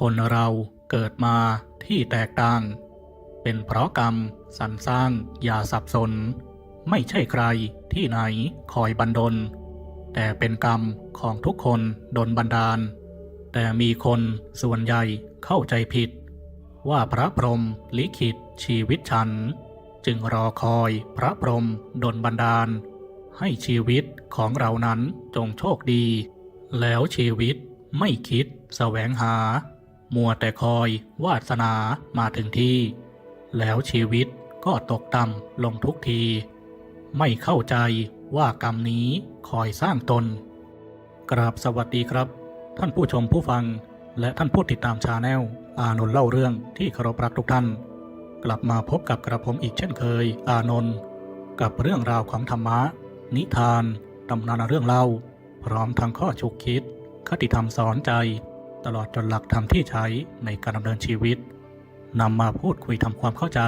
คนเราเกิดมาที่แตกต่าง เป็นเพราะกรรมสรรสร้างอย่าสับสน ไม่ใช่ใครที่ไหนคอยบันดล แต่เป็นกรรมของทุกคนดนบันดาล แต่มีคนส่วนใหญ่เข้าใจผิด ว่าพระพรหมลิขิตชีวิตฉัน จึงรอคอยพระพรหมดนบันดาล ให้ชีวิตของเรานั้นจงโชคดี แล้วชีวิตไม่คิดแสวงหา มัวแต่คอยวาสนามาถึงที่ แล้วชีวิตก็ตกต่ำลงทุกที ไม่เข้าใจว่ากรรมนี้คอยสร้างตน กราบสวัสดีครับ ท่านผู้ชมผู้ฟัง และท่านผู้ติดตามชาแนลอานนท์เล่าเรื่องที่เคารพรักทุกท่าน กลับมาพบกับกระผมอีกเช่นเคย อานนท์กับเรื่องราวของธรรมะ นิทานตำนานเรื่องเล่า พร้อมทั้งข้อฉุกคิด คติธรรมสอนใจ ตลอดจนหลักธรรมที่ใช้ในการดำเนินชีวิตนำมาพูดคุยทำความเข้าใจ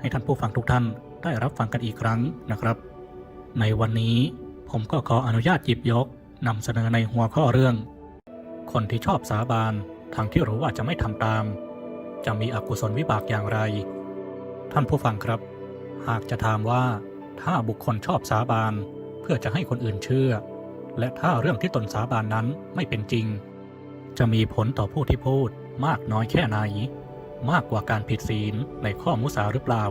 ให้ท่านผู้ฟังทุกท่านได้รับฟังกันอีกครั้งนะครับ ในวันนี้ผมก็ขออนุญาตหยิบยกนำเสนอในหัวข้อเรื่อง คนที่ชอบสาบานทางที่รู้ว่าจะไม่ทำตาม จะมีอกุศลวิบากอย่างไร ท่านผู้ฟังครับ หากจะถามว่าถ้าบุคคลชอบสาบานเพื่อจะให้คนอื่นเชื่อ และถ้าเรื่องที่ตนสาบานนั้นไม่เป็นจริง จะมีผลต่อผู้ที่พูดมากน้อยแค่ไหน มากกว่าการผิดศีลในข้อมุสาหรือเปล่า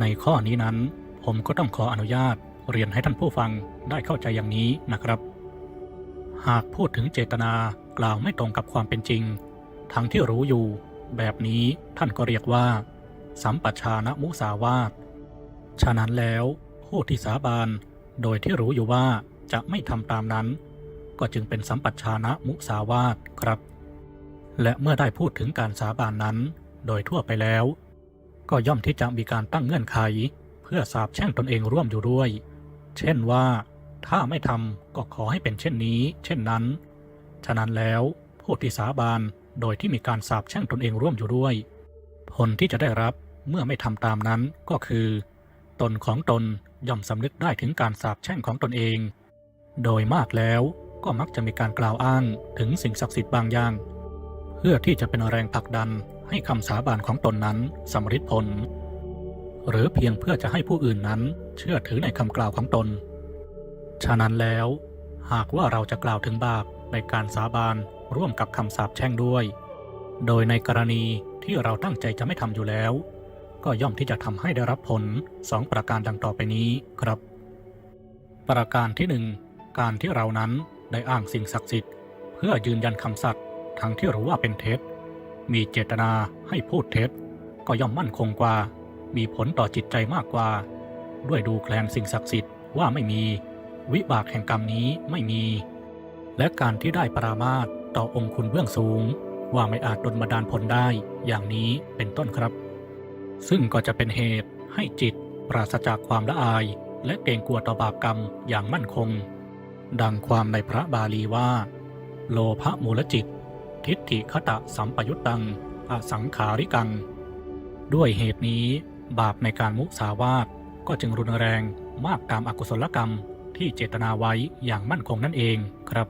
ในข้อนี้นั้น ผมก็ต้องขออนุญาตเรียนให้ท่านผู้ฟังได้เข้าใจอย่างนี้นะครับ หากพูดถึงเจตนากล่าวไม่ตรงกับความเป็นจริง ทั้งที่รู้อยู่ แบบนี้ท่านก็เรียกว่า สัมปชานมุสาวาทฉะนั้นแล้วผู้ที่สาบานโดยที่รู้อยู่ว่าจะไม่ทำตามนั้น ก็จึงเป็นสัมปัชชานะมุสาวาทครับ และเมื่อได้พูดถึงการสาบานนั้น โดยทั่วไปแล้ว ก็ย่อมที่จะมีการตั้งเงื่อนไข เพื่อสาบแช่งตนเองร่วมอยู่ด้วย เช่นว่า ถ้าไม่ทำก็ขอให้เป็นเช่นนี้ เช่นนั้น ฉะนั้นแล้วผู้ที่สาบานโดยที่มีการสาบแช่งตนเองร่วมอยู่ด้วย ผลที่จะได้รับเมื่อไม่ทำตามนั้นก็คือ ตนของตนย่อมสำนึกได้ถึงการสาบแช่งของตนเอง โดยมากแล้ว ก็มักจะมีการกล่าวอ้างถึงสิ่งศักดิ์สิทธิ์บางอย่าง เพื่อที่จะเป็นแรงผลักดันให้คำสาบานของตนนั้นสำฤทธิ์ผล หรือเพียงเพื่อจะให้ผู้อื่นนั้นเชื่อถือในคำกล่าวของตน ฉะนั้นแล้ว หากว่าเราจะกล่าวถึงบาปในการสาบานร่วมกับคำสาปแช่งด้วย โดยในกรณีที่เราตั้งใจจะไม่ทำอยู่แล้ว ก็ย่อมที่จะทำให้ได้รับผลสองประการดังต่อไปนี้ครับ ประการที่หนึ่งการที่เรานั้น ได้อ้างสิ่งศักดิ์สิทธิ์ เพื่อยืนยันคำสัตย์ทั้งที่รู้ว่าเป็นเท็จ มีเจตนาให้พูดเท็จ ก็ย่อมมั่นคงกว่า มีผลต่อจิตใจมากกว่า ด้วยดูแคลนสิ่งศักดิ์สิทธิ์ว่าไม่มี วิบากแห่งกรรมนี้ไม่มี และการที่ได้ปรามาสต่อองค์คุณเบื้องสูง ว่าไม่อาจดลบันดาลผลได้อย่างนี้เป็นต้นครับ ซึ่งก็จะเป็นเหตุให้จิตปราศจากความละอาย และเกรงกลัวต่อบาปกรรมอย่างมั่นคง ดังความในพระบาลีว่า โลภะมูลจิต ทิฏฐิคตะสัมปยุตตัง อสังขาริกัง ด้วยเหตุนี้ บาปในการมุสาวาทก็จึงรุนแรงมากตามอากุศลกรรมที่เจตนาไว้อย่างมั่นคงนั่นเองครับ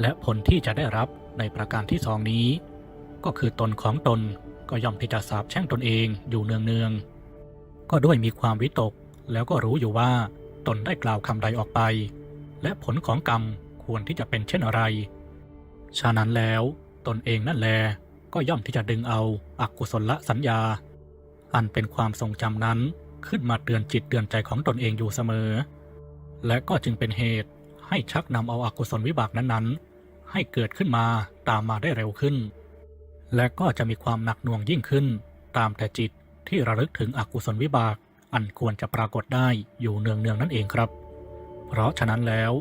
และผลที่จะได้รับในประการที่สองนี้ ก็คือตนของตนก็ย่อมที่จะสาบแช่งตนเองอยู่เนืองๆก็ด้วยมีความวิตกแล้วก็รู้อยู่ว่าตนได้กล่าวคำใดออกไป และผลของกรรมควรที่จะเป็นเช่นอะไร ฉะนั้นแล้วตนเองนั่นแลก็ย่อมที่จะดึงเอาอากุศละสัญญา อันเป็นความทรงจำนั้นขึ้นมาเตือนจิตเตือนใจของตนเองอยู่เสมอ และก็จึงเป็นเหตุให้ชักนำเอาอากุศลวิบากนั้นๆ ให้เกิดขึ้นมาตามมาได้เร็วขึ้น และก็จะมีความหนักหน่วงยิ่งขึ้น ตามแต่จิตที่ระลึกถึงอกุศลวิบากอันควรจะปรากฏได้อยู่เนืองๆนั่นเองครับ เพราะฉะนั้นแล้ว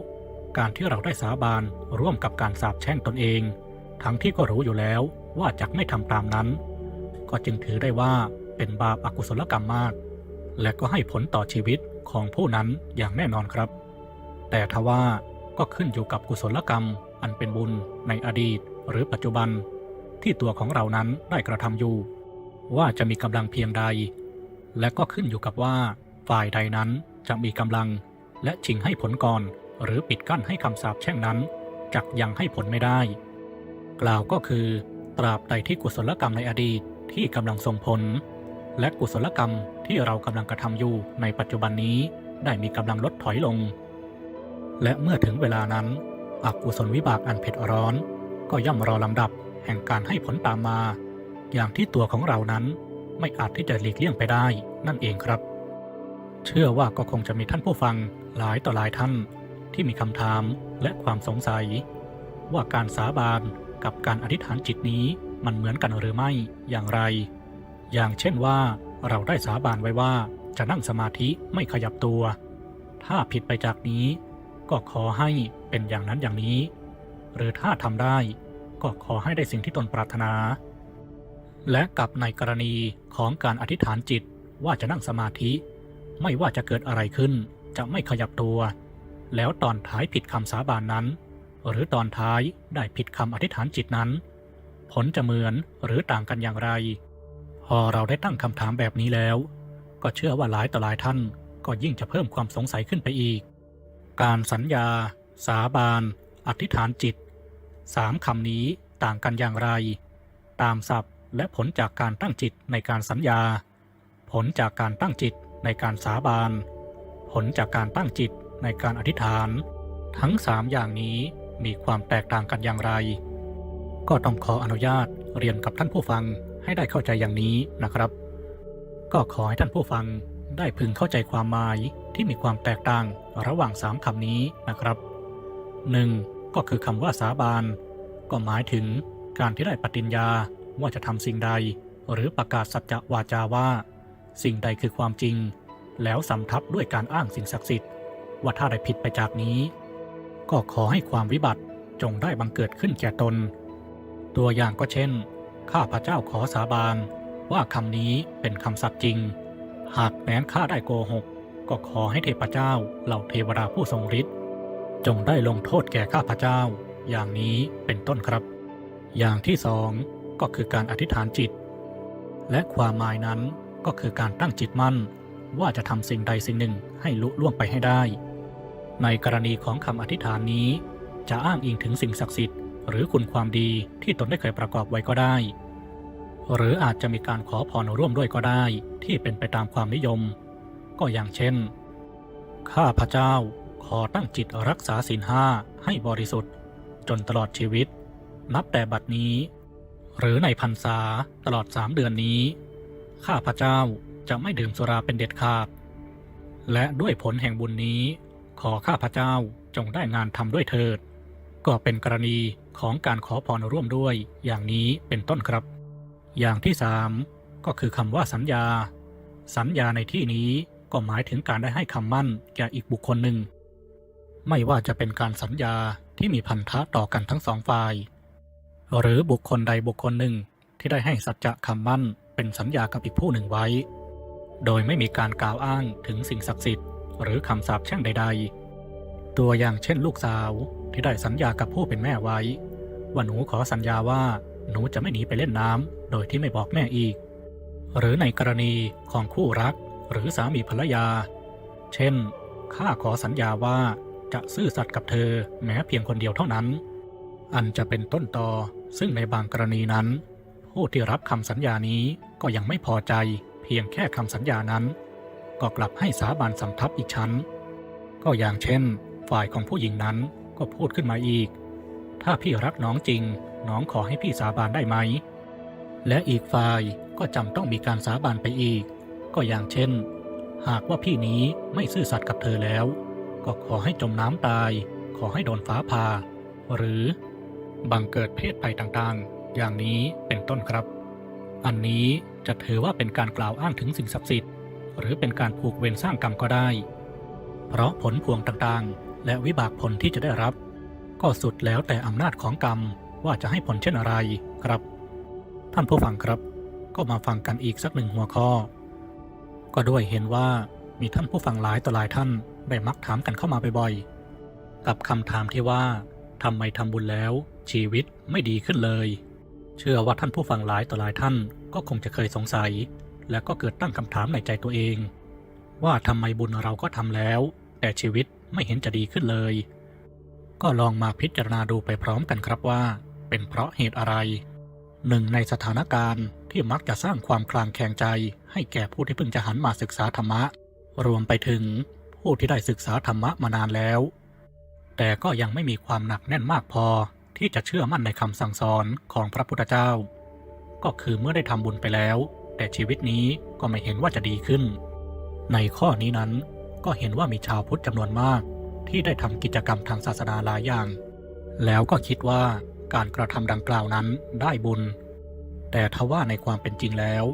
การที่เราได้สาบานร่วมกับการสาบแช่งตนเอง ทั้งที่ก็รู้อยู่แล้วว่าจะไม่ทำตามนั้น ก็จึงถือได้ว่าเป็นบาปอากุศลกรรมมาก และก็ให้ผลต่อชีวิตของผู้นั้นอย่างแน่นอนครับ แต่ทว่าก็ขึ้นอยู่กับกุศลกรรมอันเป็นบุญในอดีตหรือปัจจุบัน ที่ตัวของเรานั้นได้กระทำอยู่ ว่าจะมีกำลังเพียงใด และก็ขึ้นอยู่กับว่าฝ่ายใดนั้นจะมีกำลัง และชิงให้ผลก่อน หรือปิดกั้นให้คำสาปแช่งนั้นจักยังให้ผลไม่ได้ กล่าวก็คือ ตราบใดที่กุศลกรรมในอดีตที่กำลังส่งผล และกุศลกรรมที่เรากำลังกระทำอยู่ในปัจจุบันนี้ได้มีกำลังลดถอยลง และเมื่อถึงเวลานั้นอกุศลวิบากอันเผ็ดร้อน ก็ย่อมรอลำดับแห่งการให้ผลตามมา อย่างที่ตัวของเรานั้นไม่อาจที่จะหลีกเลี่ยงไปได้นั่นเองครับ เชื่อว่าก็คงจะมีท่านผู้ฟัง หลายต่อหลายท่านที่มีคำถามและความสงสัย ว่าการสาบานกับการอธิษฐานจิตนี้มันเหมือนกันหรือไม่อย่างไร อย่างเช่นว่าเราได้สาบานไว้ว่าจะนั่งสมาธิไม่ขยับตัว ถ้าผิดไปจากนี้ ก็ขอให้เป็นอย่างนั้นอย่างนี้ หรือถ้าทำได้ก็ขอให้ได้สิ่งที่ตนปรารถนา และกับในกรณีของการอธิษฐานจิตว่าจะนั่งสมาธิ ไม่ว่าจะเกิดอะไรขึ้น จะไม่ขยับตัว แล้วตอนท้ายผิดคำสาบานนั้น หรือตอนท้ายได้ผิดคำอธิษฐานจิตนั้น ผลจะเหมือนหรือต่างกันอย่างไร พอเราได้ตั้งคำถามแบบนี้แล้ว ก็เชื่อว่าหลายต่อหลายท่านก็ยิ่งจะเพิ่มความสงสัยขึ้นไปอีก การสัญญา สาบาน อธิษฐานจิตสามคำนี้ต่างกันอย่างไร ตามศัพท์และผลจากการตั้งจิตในการสัญญา ผลจากการตั้งจิตในการสาบาน ผลจากการตั้งจิตในการอธิษฐาน ทั้งสามอย่างนี้มีความแตกต่างกันอย่างไร ก็ต้องขออนุญาตเรียนกับท่านผู้ฟังให้ได้เข้าใจอย่างนี้นะครับ ก็ขอให้ท่านผู้ฟังได้พึงเข้าใจความหมายที่มีความแตกต่างระหว่างสามคำนี้นะครับ 1. ก็คือคำว่าสาบานก็หมายถึงการที่ได้ปฏิญญาว่าจะทำสิ่งใด หรือประกาศสัจจะวาจาว่า สิ่งใดคือความจริง แล้วสำทับด้วยการอ้างสิ่งศักดิ์สิทธิ์ว่าถ้าได้ผิดไปจากนี้ ก็ขอให้ความวิบัติจงได้บังเกิดขึ้นแก่ตน ตัวอย่างก็เช่น ข้าพระเจ้าขอสาบานว่าคำนี้เป็นคำสัตย์จริง หากแม้นข้าได้โกหก ก็ขอให้เทพเจ้าเหล่าเทวดาผู้ทรงฤทธิ์จงได้ลงโทษแก่ข้าพระเจ้า อย่างนี้เป็นต้นครับ อย่างที่สองก็คือการอธิษฐานจิต และความหมายนั้นก็คือการตั้งจิตมั่น ว่าจะทำสิ่งใดสิ่งหนึ่งให้ลุล่วงไปให้ได้ ในกรณีของคำอธิษฐานนี้ จะอ้างอิงถึงสิ่งศักดิ์สิทธิ์หรือคุณความดีที่ตนได้เคยประกอบไว้ก็ได้ หรืออาจจะมีการขอพรร่วมด้วยก็ได้ที่เป็นไปตามความนิยม ก็อย่างเช่น ข้าพระเจ้าขอตั้งจิตรักษาศีลห้าให้บริสุทธิ์ จนตลอดชีวิต นับแต่บัดนี้ หรือในพรรษาตลอดสามเดือนนี้ ข้าพระเจ้า จะไม่ดื่มสุราเป็นเด็ดขาด และด้วยผลแห่งบุญนี้ ขอข้าพระเจ้าจงได้งานทำด้วยเถิด ก็เป็นกรณีของการขอพรร่วมด้วยอย่างนี้เป็นต้นครับ อย่างที่สามก็คือคำว่าสัญญา สัญญาในที่นี้ก็หมายถึงการได้ให้คำมั่นแก่อีกบุคคลหนึ่ง ไม่ว่าจะเป็นการสัญญาที่มีพันธะต่อกันทั้งสองฝ่าย หรือบุคคลใดบุคคลหนึ่งที่ได้ให้สัจจะคำมั่นเป็นสัญญากับอีกผู้หนึ่งไว้ โดยไม่มีการกล่าวอ้างถึงสิ่งศักดิ์สิทธิ์หรือคำสาปแช่งใด ๆ ตัวอย่างเช่นลูกสาวที่ได้สัญญากับผู้เป็นแม่ไว้ว่าหนูขอสัญญาว่าหนูจะไม่หนีไปเล่นน้ำโดยที่ไม่บอกแม่อีก หรือในกรณีของคู่รักหรือสามีภรรยา เช่น ข้าขอสัญญาว่าจะซื่อสัตย์กับเธอแม้เพียงคนเดียวเท่านั้น อันจะเป็นต้นตอซึ่งในบางกรณีนั้น ผู้ที่รับคำสัญญานี้ก็ยังไม่พอใจ พียงแค่คำสัญญานั้น ก็กลับให้สาบานสำทับอีกชั้น ก็อย่างเช่น ฝ่ายของผู้หญิงนั้นก็พูดขึ้นมาอีก ถ้าพี่รักน้องจริง น้องขอให้พี่สาบานได้ไหม และอีกฝ่ายก็จำต้องมีการสาบานไปอีก ก็อย่างเช่น หากว่าพี่นี้ไม่ซื่อสัตย์กับเธอแล้ว ก็ขอให้จมน้ำตาย ขอให้โดนฟ้าผ่าหรือบังเกิดเพศภัยต่างๆ อย่างนี้เป็นต้นครับ อันนี้ จะถือว่าเป็นการกล่าวอ้างถึงสิ่งศักดิ์สิทธิ์ หรือเป็นการผูกเวรสร้างกรรมก็ได้ เพราะผลพวงต่างๆ และวิบากผลที่จะได้รับ ก็สุดแล้วแต่อำนาจของกรรมว่าจะให้ผลเช่นอะไรครับ ท่านผู้ฟังครับ ก็มาฟังกันอีกสักหนึ่งหัวข้อ ก็ด้วยเห็นว่ามีท่านผู้ฟังหลายต่อหลายท่านได้มักถามกันเข้ามาบ่อยๆ กับคำถามที่ว่าทำไมทำบุญแล้ว ชีวิตไม่ดีขึ้นเลย เชื่อว่าท่านผู้ฟังหลายต่อหลายท่าน ก็คงจะเคยสงสัย และก็เกิดตั้งคำถามในใจตัวเอง ว่าทำไมบุญเราก็ทำแล้ว แต่ชีวิตไม่เห็นจะดีขึ้นเลย ก็ลองมาพิจารณาดูไปพร้อมกันครับว่า เป็นเพราะเหตุอะไร หนึ่งในสถานการณ์ที่มักจะสร้างความคลางแคลงใจ ให้แก่ผู้ที่เพิ่งจะหันมาศึกษาธรรมะ รวมไปถึงผู้ที่ได้ศึกษาธรรมะมานานแล้ว แต่ก็ยังไม่มีความหนักแน่นมากพอที่จะเชื่อมั่นในคำสั่งสอนของพระพุทธเจ้า ก็คือเมื่อได้ทำบุญไปแล้ว แต่ชีวิตนี้ก็ไม่เห็นว่าจะดีขึ้น ในข้อนี้นั้นก็เห็นว่ามีชาวพุทธจำนวนมาก ที่ได้ทำกิจกรรมทางศาสนาหลายอย่าง แล้วก็คิดว่าการกระทำดังกล่าวนั้นได้บุญ แต่ทว่าในความเป็นจริงแล้ว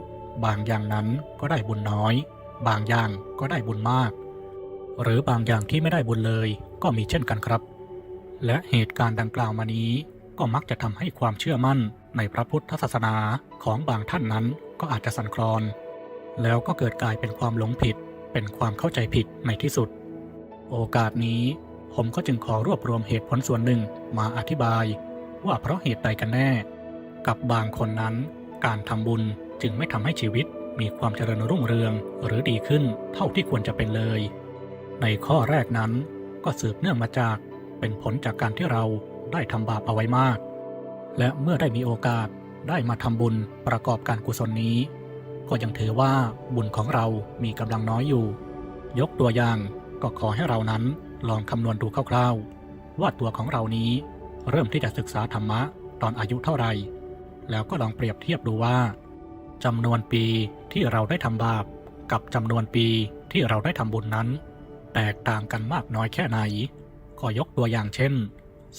บางอย่างนั้นก็ได้บุญน้อย บางอย่างก็ได้บุญมาก หรือบางอย่างที่ไม่ได้บุญเลยก็มีเช่นกันครับ และเหตุการณ์ดังกล่าวมานี้ก็มักจะทำให้ความเชื่อมั่น ในพระพุทธศาสนาของบางท่านนั้นก็อาจจะสั่นคลอน แล้วก็เกิดกลายเป็นความหลงผิด เป็นความเข้าใจผิดในที่สุด โอกาสนี้ผมก็จึงขอรวบรวมเหตุผลส่วนหนึ่งมาอธิบาย ว่าเพราะเหตุใดกันแน่ กับบางคนนั้น การทำบุญจึงไม่ทำให้ชีวิตมีความเจริญรุ่งเรืองหรือดีขึ้นเท่าที่ควรจะเป็นเลย ในข้อแรกนั้นก็สืบเนื่องมาจากเป็นผลจากการที่เราได้ทำบาปเอาไว้มาก และเมื่อได้มีโอกาสได้มาทำบุญประกอบการกุศลนี้ ก็ยังถือว่าบุญของเรามีกำลังน้อยอยู่ ยกตัวอย่างก็ขอให้เรานั้นลองคำนวณดูคร่าวๆ ว่าตัวของเรานี้เริ่มที่จะศึกษาธรรมะตอนอายุเท่าไหร่ แล้วก็ลองเปรียบเทียบดูว่าจำนวนปีที่เราได้ทำบาป กับจำนวนปีที่เราได้ทำบุญนั้น แตกต่างกันมากน้อยแค่ไหน ก็ยกตัวอย่างเช่น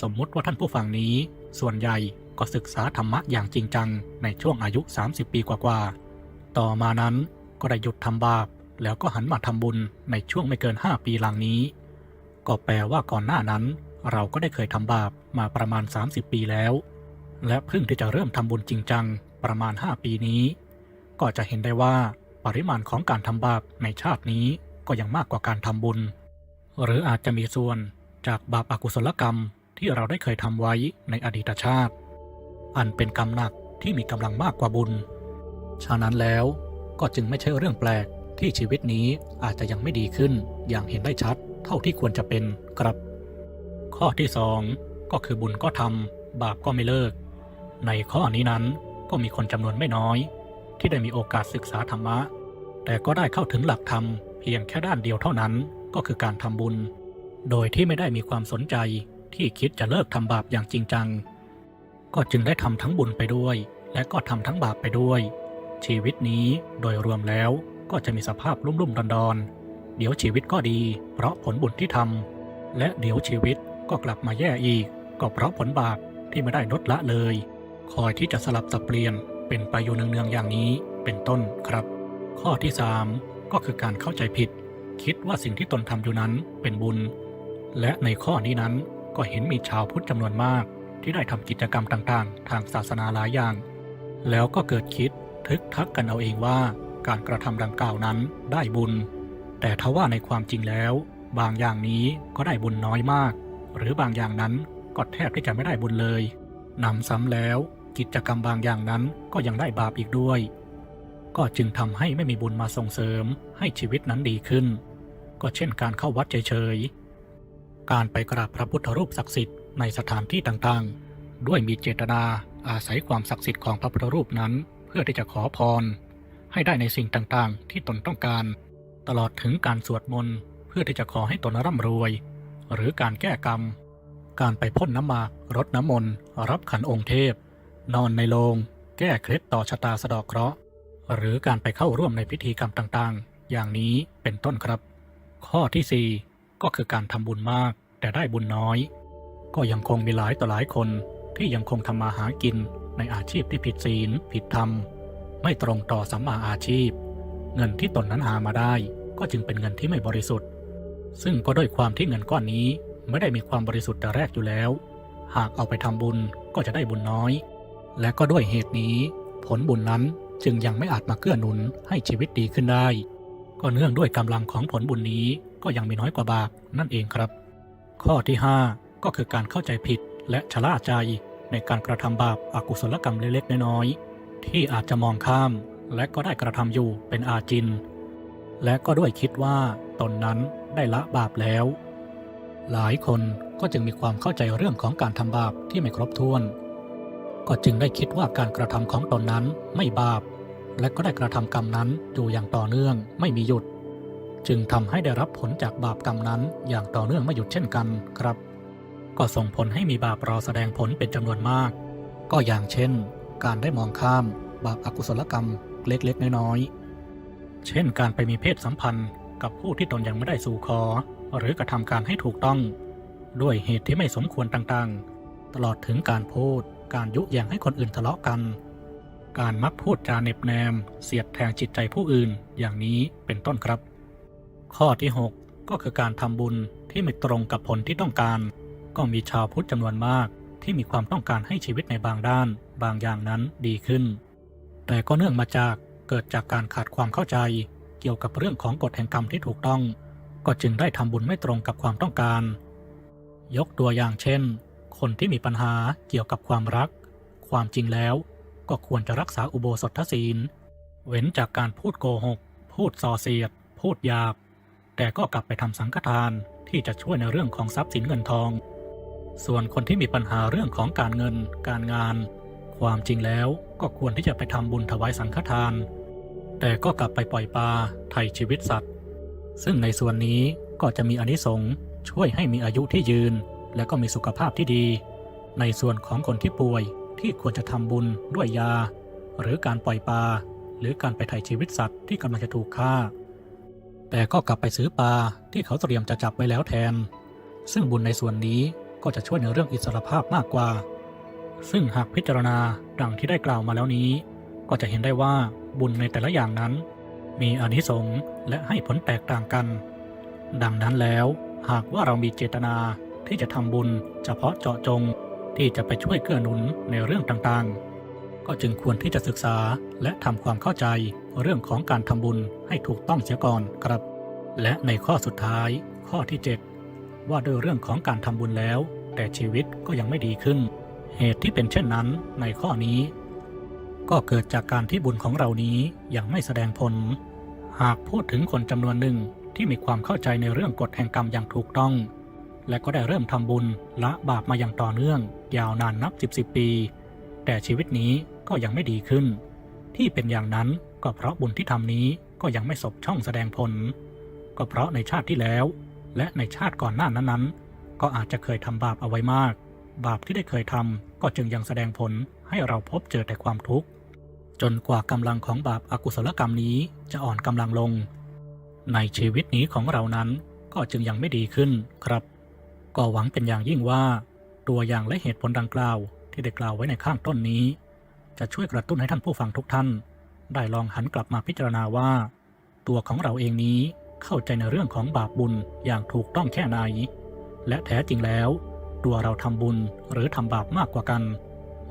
สมมุติว่าท่านผู้ฟังนี้ ส่วนใหญ่ ก็ศึกษาธรรมะอย่างจริงจังในช่วงอายุ 30 ปีกว่าๆ ต่อมานั้นก็ได้หยุดทำบาป แล้วก็หันมาทำบุญในช่วงไม่เกิน 5 ปีหลังนี้ ก็แปลว่าก่อนหน้านั้น เราก็ได้เคยทำบาปมาประมาณ 30 ปีแล้ว และเพิ่งที่จะเริ่มทำบุญจริงจังประมาณ 5 ปีนี้ ก็จะเห็นได้ว่าปริมาณของการทำบาปในชาตินี้ก็ยังมากกว่าการทำบุญ หรืออาจจะมีส่วนจากบาปอากุศลกรรมที่เราได้เคยทำไว้ในอดีตชาติ อันเป็นกรรมหนักที่มีกำลังมากกว่าบุญ ฉะนั้นแล้วก็จึงไม่ใช่เรื่องแปลกที่ชีวิตนี้อาจจะยังไม่ดีขึ้นอย่างเห็นได้ชัดเท่าที่ควรจะเป็นครับ ข้อที่สองก็คือบุญก็ทำบาปก็ไม่เลิก ในข้อนี้นั้นก็มีคนจำนวนไม่น้อย ที่ได้มีโอกาสศึกษาธรรมะ แต่ก็ได้เข้าถึงหลักธรรมเพียงแค่ด้านเดียวเท่านั้นก็คือการทำบุญ โดยที่ไม่ได้มีความสนใจที่คิดจะเลิกทำบาปอย่างจริงจัง ก็จึงได้ทำทั้งบุญไปด้วย และก็ทำทั้งบาปไปด้วย ชีวิตนี้โดยรวมแล้วก็จะมีสภาพรุ่มรุ่มดอนดอนๆ เดี๋ยวชีวิตก็ดี เพราะผลบุญที่ทำและเดี๋ยวชีวิตก็กลับมาแย่อีก ก็เพราะผลบาปที่ไม่ได้ลดละเลย คอยที่จะสลับสับเปลี่ยนเป็นไปอยู่เนืองๆอย่างนี้เป็นต้นครับ ข้อที่ 3 ก็คือการเข้าใจผิด คิดว่าสิ่งที่ตนทำอยู่นั้นเป็นบุญ และในข้อนี้นั้นก็เห็นมีชาวพุทธจำนวนมาก ที่ได้ทำกิจกรรมต่างๆ ทางศาสนาหลายอย่าง แล้วก็เกิดคิดทึกทักกันเอาเองว่าการกระทำดังกล่าวนั้นได้บุญ แต่ทว่าในความจริงแล้ว บางอย่างนี้ก็ได้บุญน้อยมาก หรือบางอย่างนั้นก็แทบที่จะไม่ได้บุญเลยนำซ้ำแล้วกิจกรรมบางอย่างนั้นก็ยังได้บาปอีกด้วย ก็จึงทำให้ไม่มีบุญมาส่งเสริมให้ชีวิตนั้นดีขึ้น ก็เช่นการเข้าวัดเฉยๆ การไปกราบพระพุทธรูปศักดิ์สิทธิ์ ในสถานที่ต่างๆ ด้วยมีเจตนาอาศัยความศักดิ์สิทธิ์ของพระพุทธรูปนั้น เพื่อที่จะขอพร ให้ได้ในสิ่งต่างๆ ที่ตนต้องการ ตลอดถึงการสวดมนต์เพื่อที่จะขอให้ตนร่ำรวย หรือการแก้กรรม การไปพ่นน้ำมากรดน้ำมนต์รับขันองค์เทพ นอนในโรงแก้เคล็ดต่อชะตาสะดอกเคราะห์หรือการไปเข้าร่วมในพิธีกรรมต่างๆ อย่างนี้เป็นต้นครับ ข้อที่ 4 ก็คือการทำบุญมากแต่ได้บุญน้อย ก็ยังคงมีหลายต่อหลายคนที่ยังคงทำมาหากินในอาชีพที่ผิดศีล ผิดธรรม ไม่ตรงต่อสัมมาอาชีพ เงินที่ตนนั้นหามาได้ ก็จึงเป็นเงินที่ไม่บริสุทธิ์ ซึ่งก็ด้วยความที่เงินก้อนนี้ไม่ได้มีความบริสุทธิ์แต่แรกอยู่แล้ว หากเอาไปทำบุญก็จะได้บุญน้อย และก็ด้วยเหตุนี้ ผลบุญนั้นจึงยังไม่อาจมาเกื้อหนุนให้ชีวิตดีขึ้นได้ ก็เนื่องด้วยกำลังของผลบุญนี้ก็ยังมีน้อยกว่าบาปนั่นเองครับ ข้อที่5 ก็คือการเข้าใจผิดและชะล่าใจในการกระทำบาปอากุศลกรรมเล็กๆน้อยๆที่อาจจะมองข้าม และก็ได้กระทำอยู่เป็นอาจิน และก็ด้วยคิดว่าตนนั้นได้ละบาปแล้ว หลายคนก็จึงมีความเข้าใจเรื่องของการทำบาปที่ไม่ครบถ้วน ก็จึงได้คิดว่าการกระทำของตนนั้นไม่บาป และก็ได้กระทำกรรมนั้นอยู่อย่างต่อเนื่องไม่มีหยุด จึงทำให้ได้รับผลจากบาปกรรมนั้นอย่างต่อเนื่องไม่หยุดเช่นกันครับ ก็ส่งผลให้มีบาปรอแสดงผลเป็นจำนวนมาก ก็อย่างเช่น การได้มองข้ามบาปอากุศลกรรมเล็กๆ น้อยๆ เช่นการไปมีเพศสัมพันธ์กับผู้ที่ตนยังไม่ได้สู่ขอ หรือกระทำการให้ถูกต้อง ด้วยเหตุที่ไม่สมควรต่างๆ ตลอดถึงการพูด การยุแยงให้คนอื่นทะเลาะกัน การมักพูดจาเน็บแนม เสียดแทงจิตใจผู้อื่นอย่างนี้เป็นต้นครับ ข้อที่ 6 ก็คือการทำบุญที่ไม่ตรงกับผลที่ต้องการ ก็มีชาวพุทธจำนวนมาก ที่มีความต้องการให้ชีวิตในบางด้าน บางอย่างนั้นดีขึ้น แต่ก็เนื่องมาจากเกิดจากการขาดความเข้าใจ เกี่ยวกับเรื่องของกฎแห่งกรรมที่ถูกต้อง ก็จึงได้ทำบุญไม่ตรงกับความต้องการ ยกตัวอย่างเช่น คนที่มีปัญหาเกี่ยวกับความรัก ความจริงแล้ว ก็ควรจะรักษาอุโบสถศีล เว้นจากการพูดโกหก พูดส่อเสียด พูดหยาบ แต่ก็กลับไปทำสังฆทานที่จะช่วยในเรื่องของทรัพย์สินเงินทอง ส่วนคนที่มีปัญหาเรื่องของการเงิน การงาน ความจริงแล้วก็ควรที่จะไปทำบุญถวายสังฆทาน แต่ก็กลับไปปล่อยปลาไถ่ชีวิตสัตว์ ซึ่งในส่วนนี้ก็จะมีอานิสงส์ช่วยให้มีอายุที่ยืน และก็มีสุขภาพที่ดี ในส่วนของคนที่ป่วยที่ควรจะทำบุญด้วยยา หรือการปล่อยปลาหรือการไปไถ่ชีวิตสัตว์ที่กำลังจะถูกฆ่า แต่ก็กลับไปซื้อปลาที่เขาเตรียมจะจับไว้แล้วแทน ซึ่งบุญในส่วนนี้ ก็จะช่วยในเรื่องอิสรภาพมากกว่า ซึ่งหากพิจารณาดังที่ได้กล่าวมาแล้วนี้ ก็จะเห็นได้ว่าบุญในแต่ละอย่างนั้น มีอนิสงส์และให้ผลแตกต่างกัน ดังนั้นแล้ว หากว่าเรามีเจตนาที่จะทำบุญเฉพาะเจาะจงที่จะไปช่วยเกื้อหนุนในเรื่องต่างๆ ก็จึงควรที่จะศึกษาและทำความเข้าใจเรื่องของการทำบุญให้ถูกต้องเสียก่อนครับ และในข้อสุดท้ายข้อที่ 7 ว่าด้วยเรื่องของการทำบุญแล้ว แต่ชีวิตก็ยังไม่ดีขึ้น เหตุที่เป็นเช่นนั้นในข้อนี้ ก็เกิดจากการที่บุญของเรานี้ยังไม่แสดงผล หากพูดถึงคนจำนวนหนึ่งที่มีความเข้าใจในเรื่องกฎแห่งกรรมอย่างถูกต้อง และก็ได้เริ่มทำบุญละบาปมาอย่างต่อเนื่อง ยาวนานนับสิบสิบปี แต่ชีวิตนี้ก็ยังไม่ดีขึ้น ที่เป็นอย่างนั้นก็เพราะบุญที่ทำนี้ก็ยังไม่สบช่องแสดงผล ก็เพราะในชาติที่แล้ว และในชาติก่อนหน้านั้นๆ ก็อาจจะเคยทำบาปเอาไว้มาก บาปที่ได้เคยทำก็จึงยังแสดงผลให้เราพบเจอแต่ความทุกข์ จนกว่ากำลังของบาปอากุศลกรรมนี้จะอ่อนกำลังลง ในชีวิตนี้ของเรานั้นก็จึงยังไม่ดีขึ้นครับ ก็หวังเป็นอย่างยิ่งว่า ตัวอย่างและเหตุผลดังกล่าว ที่ได้กล่าวไว้ในข้างต้นนี้ จะช่วยกระตุ้นให้ท่านผู้ฟังทุกท่าน ได้ลองหันกลับมาพิจารณาว่า ตัวของเราเองนี้เข้าใจในเรื่องของบาปบุญอย่างถูกต้องแค่ไหน และแท้จริงแล้ว ตัวเราทำบุญหรือทำบาปมากกว่ากัน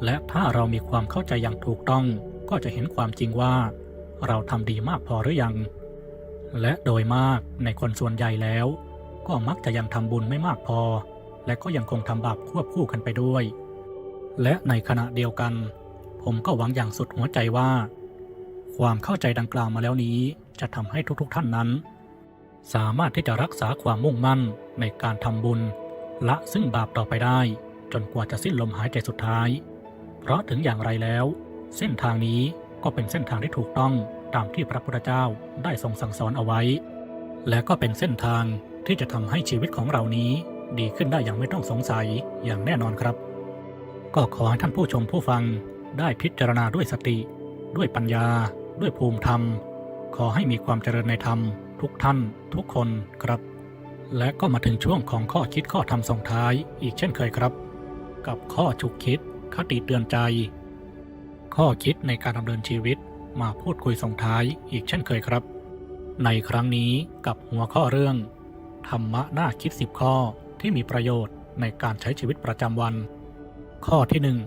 และถ้าเรามีความเข้าใจอย่างถูกต้อง ก็จะเห็นความจริงว่า เราทำดีมากพอหรือยัง และโดยมากในคนส่วนใหญ่แล้ว ก็มักจะยังทำบุญไม่มากพอ และก็ยังคงทำบาปควบคู่กันไปด้วย และในขณะเดียวกัน ผมก็หวังอย่างสุดหัวใจว่า ความเข้าใจดังกล่าวมาแล้วนี้จะทำให้ทุกๆ ท่านนั้น สามารถที่จะรักษาความมุ่งมั่นในการทำบุญ ละซึ่งบาปต่อไปได้ จนกว่าจะสิ้นลมหายใจสุดท้าย เพราะถึงอย่างไรแล้ว เส้นทางนี้ก็เป็นเส้นทางที่ถูกต้องตามที่พระพุทธเจ้าได้ทรงสั่งสอนเอาไว้ และก็เป็นเส้นทางที่จะทำให้ชีวิตของเรานี้ดีขึ้นได้อย่างไม่ต้องสงสัยอย่างแน่นอนครับ ก็ขอให้ท่านผู้ชมผู้ฟังได้พิจารณาด้วยสติ ด้วยปัญญา ด้วยภูมิธรรม ขอให้มีความเจริญในธรรม ทุกท่านทุกคนครับ และก็มาถึงช่วงของข้อคิดข้อธรรมส่งท้ายอีกเช่นเคยครับ กับข้อฉุกคิดคติเตือนใจ ข้อคิดในการดำเนินชีวิตมาพูดคุยส่งท้ายอีกเช่นเคยครับ ในครั้งนี้กับหัวข้อเรื่อง ธรรมะน่าคิดสิบข้อที่มีประโยชน์ในการใช้ชีวิตประจำวัน ข้อที่หนึ่ง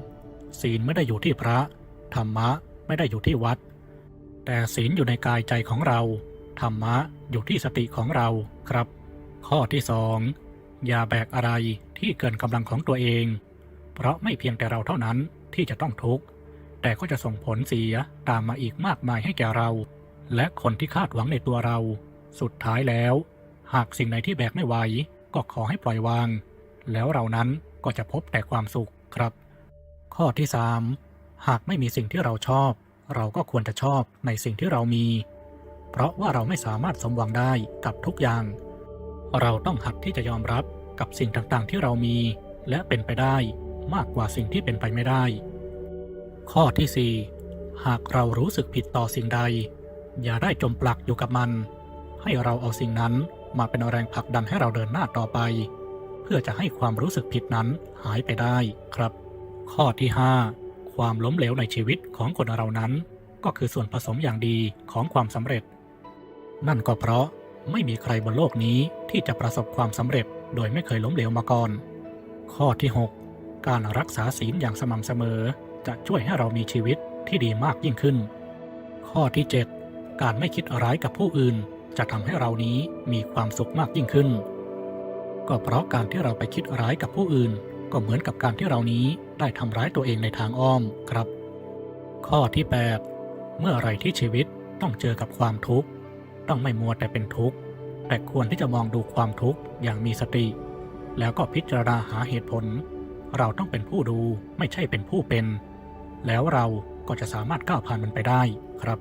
ศีลไม่ได้อยู่ที่พระ ธรรมะไม่ได้อยู่ที่วัด แต่ศีลอยู่ในกายใจของเรา ธรรมะอยู่ที่สติของเราครับ ข้อที่สองอย่าแบกอะไรที่เกินกำลังของตัวเอง เพราะไม่เพียงแต่เราเท่านั้นที่จะต้องทุกข์ แต่ก็จะส่งผลเสียตามมาอีกมากมายให้แก่เรา และคนที่คาดหวังในตัวเรา สุดท้ายแล้ว หากสิ่งไหนที่แบกไม่ไหวก็ขอให้ปล่อยวาง แล้วเรานั้นก็จะพบแต่ความสุขครับ ข้อที่3หากไม่มีสิ่งที่เราชอบ เราก็ควรจะชอบในสิ่งที่เรามี เพราะว่าเราไม่สามารถสมหวังได้กับทุกอย่าง เราต้องหัดที่จะยอมรับกับสิ่งต่างๆที่เรามี และเป็นไปได้มากกว่าสิ่งที่เป็นไปไม่ได้ ข้อที่ 4 หากเรารู้สึกผิดต่อสิ่งใด อย่าได้จมปลักอยู่กับมัน ให้เราเอาสิ่งนั้นมาเป็นแรงผลักดันให้เราเดินหน้าต่อไป เพื่อจะให้ความรู้สึกผิดนั้นหายไปได้ครับ ข้อที่ 5 ความล้มเหลวในชีวิตของคนเรานั้น ก็คือส่วนผสมอย่างดีของความสำเร็จ นั่นก็เพราะไม่มีใครบนโลกนี้ที่จะประสบความสำเร็จโดยไม่เคยล้มเหลวมาก่อน ข้อที่ 6 การรักษาศีลอย่างสม่ำเสมอ จะช่วยให้เรามีชีวิตที่ดีมากยิ่งขึ้น ข้อที่ 7 การไม่คิดร้ายกับผู้อื่น จะทำให้เรานี้มีความสุขมากยิ่งขึ้น ก็เพราะการที่เราไปคิดร้ายกับผู้อื่น ก็เหมือนกับการที่เรานี้ได้ทำร้ายตัวเองในทางอ้อมครับ ข้อที่ 8 เมื่อไรที่ชีวิตต้องเจอกับความทุกข์ ต้องไม่มัวแต่เป็นทุกข์ แต่ควรที่จะมองดูความทุกข์อย่างมีสติ แล้วก็พิจารณาหาเหตุผล เราต้องเป็นผู้ดูไม่ใช่เป็นผู้เป็น แล้วเราก็จะสามารถก้าวผ่านมันไปได้ครับ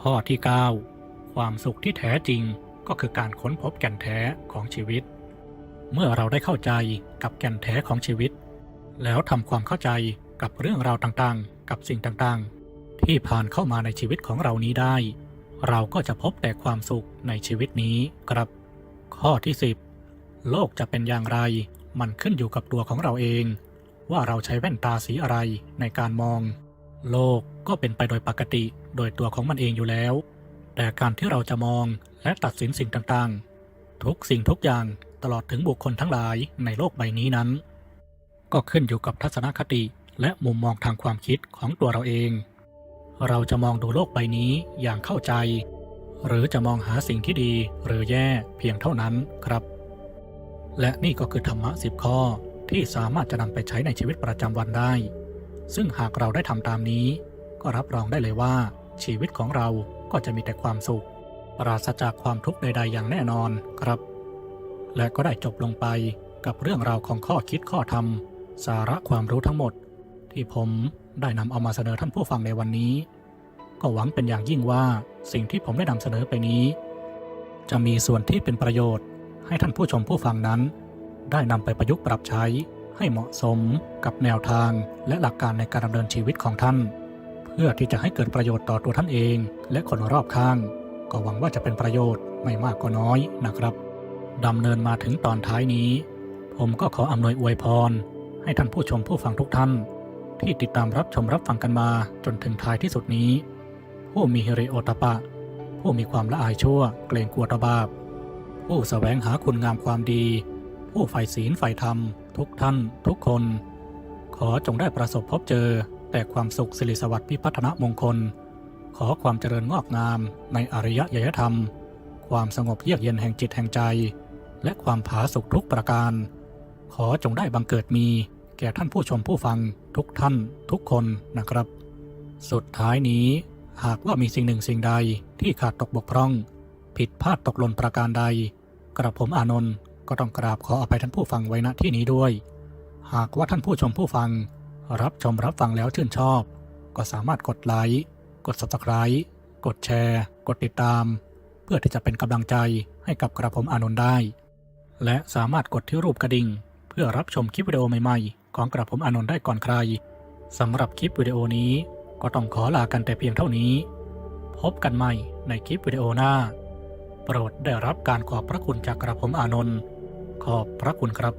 ข้อที่ 9 ความสุขที่แท้จริงก็คือการค้นพบแก่นแท้ของชีวิต เมื่อเราได้เข้าใจกับแก่นแท้ของชีวิต แล้วทำความเข้าใจกับเรื่องราวต่างๆ กับสิ่งต่างๆ ที่ผ่านเข้ามาในชีวิตของเรานี้ได้ เราก็จะพบแต่ความสุขในชีวิตนี้ครับ ข้อที่ 10 โลกจะเป็นอย่างไร มันขึ้นอยู่กับตัวของเราเอง ว่าเราใช้แว่นตาสีอะไรในการมอง โลกก็เป็นไปโดยปกติโดยตัวของมันเองอยู่แล้ว แต่การที่เราจะมองและตัดสินสิ่งต่างๆ ทุกสิ่งทุกอย่างตลอดถึงบุคคลทั้งหลายในโลกใบนี้นั้น ก็ขึ้นอยู่กับทัศนคติและมุมมองทางความคิดของตัวเราเอง เราจะมองดูโลกใบนี้อย่างเข้าใจ หรือจะมองหาสิ่งที่ดีหรือแย่เพียงเท่านั้นครับ และนี่ก็คือธรรมะสิบข้อที่สามารถจะนำไปใช้ในชีวิตประจำวันได้ ซึ่งหากเราได้ทำตามนี้ ก็รับรองได้เลยว่า ชีวิตของเราก็จะมีแต่ความสุข ปราศจากความทุกข์ใด ๆ อย่างแน่นอนครับ และก็ได้จบลงไปกับเรื่องราวของข้อคิดข้อธรรม สาระความรู้ทั้งหมด ที่ผม ได้นำเอามาเสนอท่านผู้ฟังในวันนี้ ก็หวังเป็นอย่างยิ่งว่าสิ่งที่ผมได้นำเสนอไปนี้ จะมีส่วนที่เป็นประโยชน์ ให้ท่านผู้ชมผู้ฟังนั้น ได้นำไปประยุกต์ปรับใช้ให้เหมาะสมกับแนวทางและหลักการในการดำเนินชีวิตของท่าน เพื่อที่จะให้เกิดประโยชน์ต่อตัวท่านเอง และคนรอบข้าง ก็หวังว่าจะเป็นประโยชน์ไม่มากก็น้อยนะครับดำเนินมาถึงตอนท้ายนี้ ผมก็ขออำนวยอวยพร ให้ท่านผู้ชมผู้ฟังทุกท่าน ที่ติดตามรับชมรับฟังกันมาจนถึงท้ายที่สุดนี้ ผู้มีฮิริโอตปะ ผู้มีความละอายชั่ว เกรงกลัวตบาปผู้สแสวงหาคุณงามความดี ผู้ใฝ่ศีลใฝ่ธรรม ทุกท่าน ทุกคน ขอจงได้ประสบพบเจอ แต่ความสุขสิริสวัสดิ์พิพัฒนมงคล ขอความเจริญงอกงามในอริยยธรรม ความสงบเยือกเย็นแห่งจิตแห่งใจ และความผาสุกทุกประการ ขอจงได้บังเกิดมี แก่ท่านผู้ชมผู้ฟังทุกท่านทุกคนนะครับ สุดท้ายนี้หากว่ามีสิ่งหนึ่งสิ่งใดที่ขาดตกบกพร่อง ผิดพลาดตกหล่นประการใด กระผมอานนท์ก็ต้องกราบขออภัยท่านผู้ฟังไว้ณที่นี้ด้วย หากว่าท่านผู้ชมผู้ฟัง รับชมรับฟังแล้วชื่นชอบ ก็สามารถกดไลค์กด subscribe กดแชร์ กดติดตาม เพื่อที่จะเป็นกำลังใจให้กับกระผมอานนท์ได้ และสามารถกดที่รูปกระดิ่ง เพื่อรับชมคลิปวิดีโอใหม่ๆ ของกระผมอานนท์ได้ก่อนใครสำหรับคลิปวิดีโอนี้ก็ต้องขอลากันแต่เพียงเท่านี้ พบกันใหม่ในคลิปวิดีโอหน้า โปรดได้รับการขอบพระคุณจากกระผมอานนท์ขอบพระคุณครับ